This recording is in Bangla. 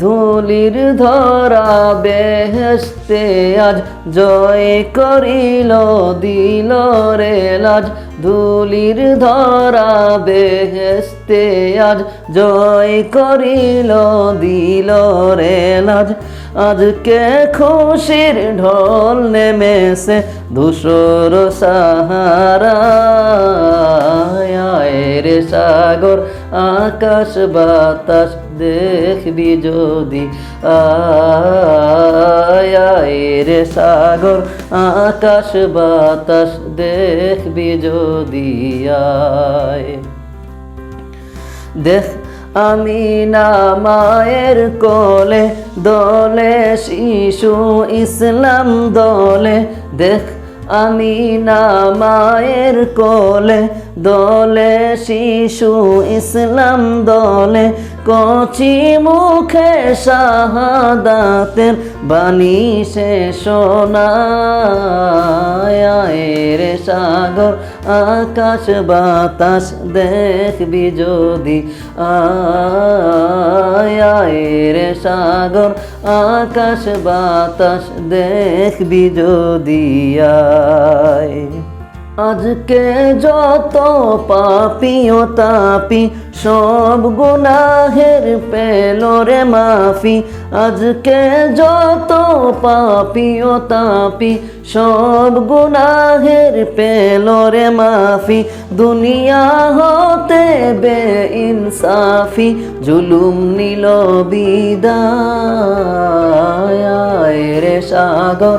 ধুলির ধরা বেহেস্তে আজ জয় করিল, দিল রে লাজ। ধুলির ধরা বেহেস্তে আজ জয় করিল, দিল রে লাজ। আজকে খুশির ঢোল নেমেছে ধূসর সাহারা। রে সাগর, আকাশ বাতাস দেখবি যদি আয় সাগর, আকাশ বাতাস দেখবি যদি আয়। দেখ, আমি না মায়ের কোলে, দলে শিশু ইসলাম দলে। দেখ আমি না মায়ের কোলে দলে শিশু ইসলাম দলে কচি মুখে শাহাদাতের বাণী সে রে সাগর, আকাশ, বাতাস দেখবি যদি আয়। রে সাগর, আকাশ, বাতাস দেখবি যদি আয়। আজকে যত পাপি ও তাপি, সব গুনাহের পেল রে মাফি। আজকে যত পাপি ও তাপি, সব গুনাহের পেল রে মাফি। দুনিয়া হতে বে ইনসাফি জুলুম নিল বিদায়। রে সাগর